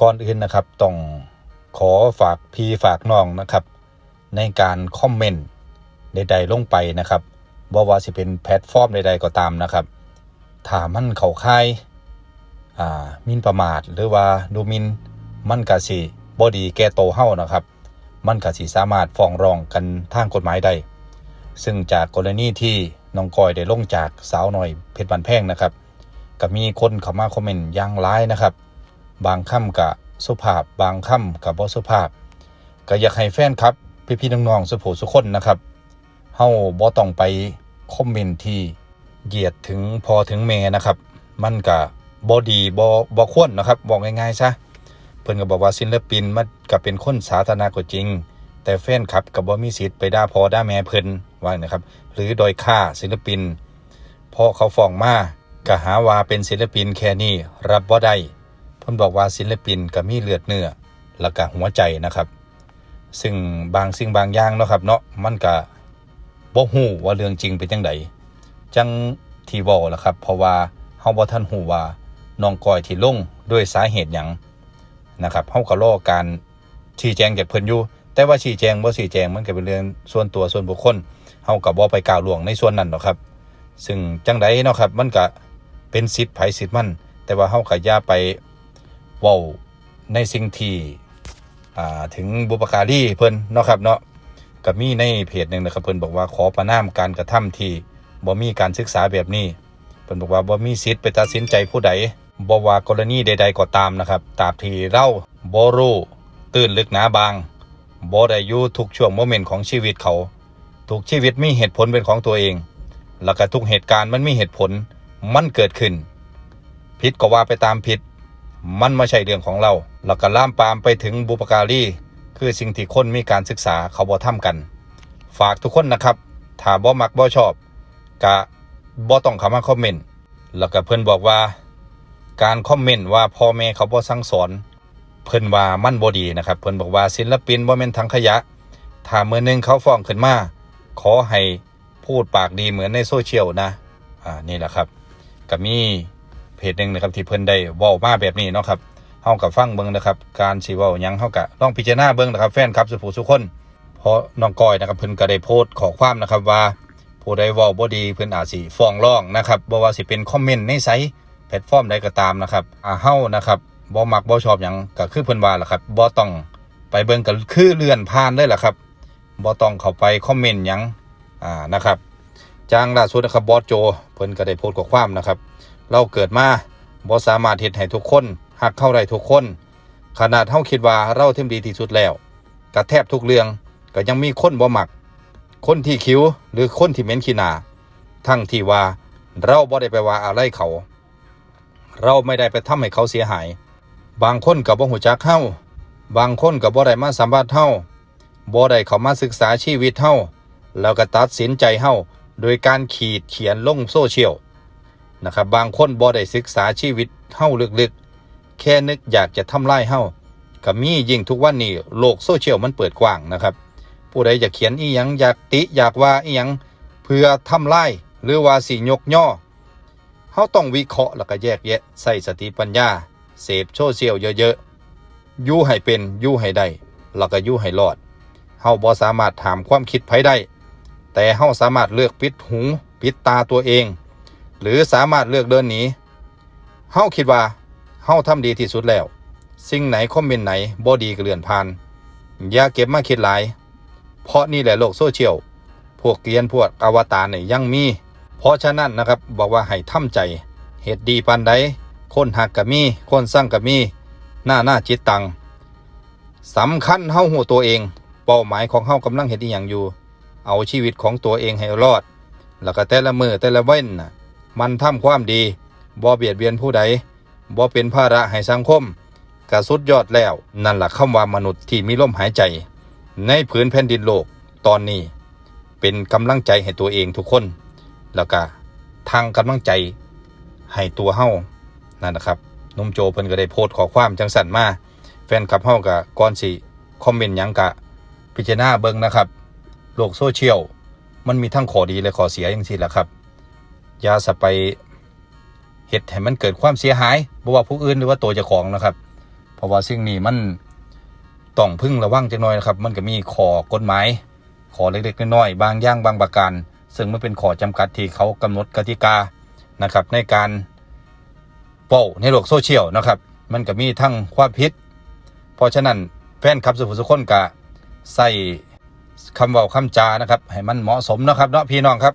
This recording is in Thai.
ก่อนอื่นนะครับต้องขอฝากพี่ฝากน้องนะครับ ในการคอมเมนต์ใดๆลงไปนะครับบ่ว่าสิเป็นแพลตฟอร์มใดๆก็ตามนะครับถ้ามันเข้าค่ายอ่ามินประมาทหรือว่าดูมินมันก็สิบ่ดีแก่โตเฮ้านะครับ มันก็สิสามารถฟ้องร้องกันทางกฎหมายได้ ซึ่งจากกรณีที่น้องกอยได้ลงจากสาวหน่อยเพชรบันแพงนะครับ ก็มีคนเข้ามาคอมเมนต์ย่างร้ายนะครับ บางคำกับสุภาพ บางคำกับบ่สุภาพ ก็อยากให้แฟนครับ พี่ๆน้องๆสุโขสุคนนะครับเฮาบ่ต้องไปคอมเมนต์ที่เหยียดถึงพอถึงแม่นะครับ มันก็บ่ดีบ่บ่ควรนะครับ บอกง่ายๆซะเพิ่นก็บอกว่าศิลปินมันก็เป็นคนสาธารณะก็จริง แต่แฟนคลับก็บ่มีสิทธิ์ไปด่าพอด่าแม่เพิ่นว่านะครับ หรือโดยค่าศิลปินเพราะเขาฟ้องมาก็หาว่าเป็นศิลปินแค่นี้รับบ่ได้ พิ่นบอกว่าศิลปินก็มีเลือดเนื้อแล้วก็หัวใจนะครับ ซึ่งบางสิ่งบางอย่างเนาะครับเนาะมันก็บ่ฮู้ว่าเรื่องจริงเป็นจังไดจังที่เว้าล่ะครับ เพราะว่าเฮาบ่ทันฮู้ว่าน้องก้อยที่ลงด้วยสาเหตุหยังนะครับเฮาก็รอการชี้แจงจากเพิ่นอยู่แต่ว่าชี้แจงบ่ชี้แจงมันก็เป็นเรื่องส่วนตัวส่วนบุคคลเฮาก็บ่ไปกล่าวล่วงในส่วนนั้นหรอกครับ ซึ่งจังไดเนาะครับมันก็เป็นสิทธิ์ไผสิทธิ์มัน แต่ว่าเฮาก็อย่าไป ว้าในสิ่งที่อ่าถึงบุปการีเพิ่นเนาะครับเนาะก็มีในเพจหนึ่งนะครับเพิ่นบอกว่าขอประนามการกระทำที่บ่มีการศึกษาแบบนี้เพิ่นบอกว่าบ่มีสิทธิ์ไปตัดสินใจผู้ใดบ่ว่ากรณีใด ๆก็ตามนะครับตราบที่เราบ่รู้ตื่นลึกหนาบางบ่ได้อยู่ทุกช่วงโมเมนต์ของชีวิตเขาทุกชีวิตมีเหตุผลเป็นของตัวเอง แล้วก็ทุกเหตุการณ์มันมีเหตุผลมันเกิดขึ้นผิดก็ว่าไปตามผิด มันไม่ใช่เรื่องของเรา แล้วก็ล่ามปามไปถึงบุปการีคือสิ่งที่คนมีการศึกษาเขาบ่ทำกัน ฝากทุกคนนะครับ ถ้าบ่มักบ่ชอบกะบ่ต้องเข้ามาคอมเมนต์ แล้วก็เพิ่อนบอกว่า การคอมเมนต์ว่าพ่อแม่เขาบ่สั่งสอน เพิ่อนว่ามันบ่ดีนะครับ เพิ่อนบอกว่าศิลปินบ่แม่นถังขยะ ถ้ามื้อหนึงเขาฟ้องขึ้นมา ขอให้พูดปากดีเหมือนในโซเชียลนะ อ่า นี่แหละครับก็มี เพจหนึ่งนะครับที่เพิ่นได้ว้ามาแบบนี้เนาะครับเฮากับฟังเบิ่งนะครับ การสิเว้ายังเฮาก็ลองพิจารณาเบิ่งนะครับ แฟนครับสุผู้สุคนเพราะน้องก้อยนะครับเพิ่นก็ได้โพสต์ขอความนะครับว่าผู้ใดเว้าบ่ดีเพิ่นอาจสิฟ้องร้องนะครับบ่ว่าสิเป็นคอมเมนต์ในไซต์แพลตฟอร์มใดก็ตามนะครับอ่าเฮานะครับบ่มักบ่ชอบหยังก็คือเพิ่นว่าล่ะครับบ่ต้องไปเบิ่งก็คือเลื่อนผ่านเลยล่ะครับบ่ต้องเข้าไปคอมเมนต์หยังอ่านะครับจางล่าสุดนะครับบอสโจเพิ่นก็ได้โพสต์ข้อความนะครับ เราเกิดมาบ่สามารถเฮ็ดให้ทุกคนหักเข้าได้ทุกคน ขนาดเฮาคิดว่าเราเทมดีที่สุดแล้วก็แทบทุกเรื่องก็ยังมีคนบ่หมัก คนที่คิ้วหรือคนที่เหม็นขี้หนาทั้งที่ว่าเราบ่ได้ไปว่าอะไรเขา เราไม่ได้ไปทำให้เขาเสียหาย บางคนก็บ่ฮู้จักเฮาบางคนก็บ่ได้มาสัมภาษณ์เฮาบ่ได้เขามาศึกษาชีวิตเฮาแล้วก็ตัดสินใจเฮาโดยการขีดเขียนลงโซเชียล นะครับบางคนบ่ได้ศึกษาชีวิตเฮาลึกๆ แค่นึกอยากจะทำลายเฮาก็มียิ่งทุกวันนี้โลกโซเชียลมันเปิดกว้างนะครับ ผู้ใดอยากเขียนอีหยังอยากติอยากว่าอีหยังเพื่อทำลายหรือว่าสิยกย่อเฮาต้องวิเคราะห์แล้วก็แยกแยะใส่สติปัญญา เสพโซเชียลเยอะๆยู่ให้เป็นยู่ให้ได้แล้วก็ยู่ให้รอดเฮาบ่สามารถถามความคิดไผได้ แต่เฮาสามารถเลือกปิดหูปิดตาตัวเอง หรือสามารถเลือกเดินหนีเฮาคิดว่าเฮาทำดีที่สุดแล้ว สิ่งไหนคอมเมนต์ไหนบ่ดีก็เลื่อนผ่าน อย่าเก็บมาคิดหลาย เพราะนี่แหละโลกโซเชียล พวกเกรียนพวกอวตารเนี่ยยังมี เพราะฉะนั้นนะครับบอกว่าให้ทำใจเหตุดีปานใดคนหักกับมีคนสร้างกับมี หน้าหน้าจิตตังสำคัญเฮาหัวตัวเอง เป้าหมายของเฮากำลังเห็นอีหยังอยู่ เอาชีวิตของตัวเองให้รอด แล้วก็แต่ละมือแต่ละเว้นน่ะ มันทำความดีบ่เบียดเบียนผู้ใดบ่เป็นภาระให้สังคมกระสุดยอดแล้ว นั่นแหละคำว่ามนุษย์ที่มีลมหายใจ ในผืนแผ่นดินโลกตอนนี้ เป็นกำลังใจให้ตัวเองทุกคน แล้วก็ทางกำลังใจให้ตัวเฮานั่นนะครับนุ่มโจเพิ่นก็ได้โพสต์ขอความจังสันมา แฟนคลับเฮาก็ก่อนสิคอมเมนต์ยังกะ พิจารณาเบิ่งนะครับ โลกโซเชียลมันมีทั้งข้อดีและข้อเสียอย่างที่แหละครับ อย่าสะไปเฮ็ดให้มันเกิดความเสียหายบ่ว่าผู้อื่นหรือว่าตัวเจ้าของนะครับ เพราะว่าสิ่งนี้มันต้องพึ่งระวังจังหน่อยนะครับ มันก็มีขอกฎหมายข้อเล็กๆน้อยๆบางอย่างบางประการ ซึ่งมันเป็นข้อจำกัดที่เขากำหนดกติกานะครับ ในการเป้าในโลกโซเชียลนะครับ มันก็มีทั้งความผิดเพราะฉะนั้นแฟนคลับสุภุสุคนกะใส่คำเว้าคำจานะครับ ให้มันเหมาะสมนะครับเนาะพี่น้องครับ